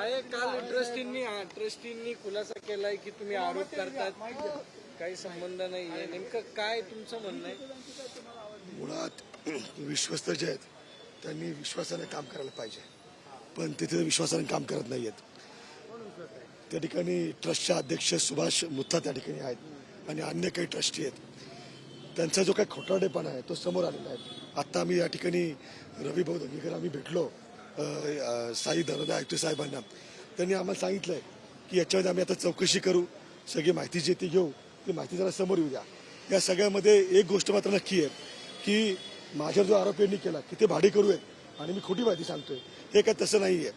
काय काल ट्रस्टींनी ट्रस्टींनी खुलासा केलाय की तुम्ही आरोप करतात. काही संबंध नाहीये. नेमकं काय तुमचं म्हणणं आहे? मुळात विश्वस्त जे आहेत त्यांनी विश्वासाने काम करायला पाहिजे. पण तिथे विश्वासाने काम करत नाही आहेत त्या ठिकाणी ट्रस्टचे अध्यक्ष सुभाष मुत्था त्या ठिकाणी आहेत आणि अन्य काही ट्रस्टी आहेत. त्यांचा जो काही खोटारडेपणा आहे तो समोर आलेला आहे. आत्ता आम्ही या ठिकाणी रवी भाऊ दंगेकर आम्ही भेटलो. साई दरोदा आयुक्त साहेबांना. त्यांनी आम्हाला सांगितलंय की याच्यामध्ये आम्ही आता चौकशी करू सगळी माहिती जी ती घेऊ ती माहिती जरा समोर येऊ द्या या सगळ्यामध्ये एक गोष्ट मात्र नक्की आहे की माझ्यावर जो आरोप यांनी केला की ते भाडे करू आहेत आणि मी खोटी माहिती सांगतोय हे काय तसं नाही आहे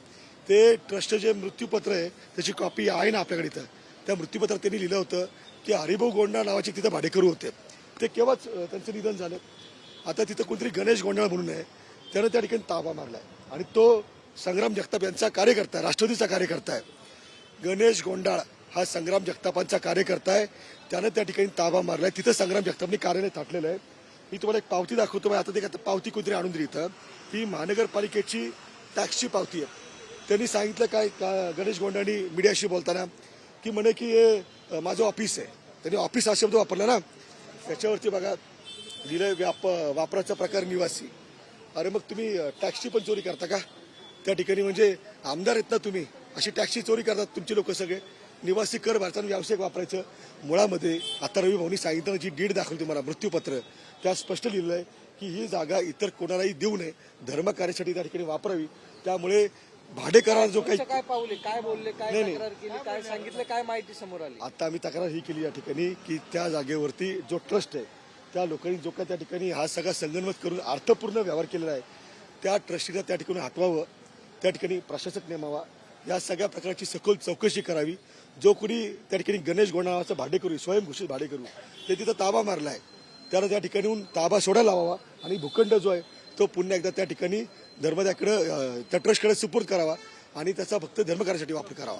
ते ट्रस्ट जे मृत्यूपत्र आहे त्याची कॉपी आहे ना आपल्याकडे इथं. त्या मृत्यूपत्रात त्यांनी लिहिलं होतं की हरिभाऊ गोंडा नावाचे तिथं भाडेकरू होते. ते केव्हाच त्यांचं निधन झालं. आता तिथं कोणतरी गणेश गोंडाळ म्हणून आहे त्यानं त्या ठिकाणी ताबा मारलाय. आणि तो संग्राम जगताप यांचा कार्यकर्ता आहे राष्ट्रवादीचा कार्यकर्ता आहे. गणेश गोंडाळ हा संग्राम जगतापांचा कार्यकर्ता आहे. त्यानं त्या ठिकाणी ताबा मारलाय. तिथं संग्राम जगतापने कार्यालय थाटलेलं आहे. मी तुम्हाला एक पावती दाखवतो आता ते आता पावती कुत्री आणून दिली इथं. ही महानगरपालिकेची टॅक्सची पावती आहे. त्यांनी सांगितलं काय का गणेश गोंडाणी मीडियाशी बोलताना की म्हणे की हे माझं ऑफिस आहे. त्यांनी ऑफिस हा शब्द वापरला ना. त्याच्यावरती बघा लिहिलं व्याप वापराचा प्रकार निवासी. अरे मग तुम्ही अं, टॅक्सची पण चोरी करता का? त्या ठिकाणी म्हणजे आमदार आहेत ना तुम्ही अशी टॅक्सची चोरी करतात तुमचे लोक सगळे. निवासी कर भारतानं व्यावसायिक वापरायचं. मुळामध्ये आता रवी भाऊनी सांगितलं जी डीड दाखवली तुम्हाला मृत्यूपत्र त्या स्पष्ट लिहिलं आहे की ही जागा इतर कोणालाही देऊ नये. धर्मकार्यासाठी त्या ठिकाणी वापरावी. त्यामुळे भाडेकरार जो काही काय पावले काय बोलले? काय नाही, नाही. तक्रार केली? काय सांगितलं? काय माहिती समोर आली? आता आम्ही तक्रार ही केली या ठिकाणी की त्या जागेवरती जो ट्रस्ट आहे त्या लोकांनी जो काय त्या ठिकाणी हा सगळा संगणमत करून अर्थपूर्ण व्यवहार केलेला आहे त्या ट्रस्टीला त्या ठिकाणी हटवावं त्या ठिकाणी प्रशासक नेमावा या सगळ्या प्रकारची सखोल चौकशी करावी. जो कोणी त्या ठिकाणी गणेश गोंडाळाचं भाडेकरू स्वयंघोषित भाडेकरू ते तिथं ताबा मारला आहे त्याला त्या ठिकाणीहून ताबा सोडायला लावावा आणि भूखंड जो आहे तो पुन्हा एकदा त्या ठिकाणी धर्मदाकडे त्या ट्रस्टकडे सुपूर्द करावा आणि त्याचा फक्त धर्मकार्यासाठी वापर करावा.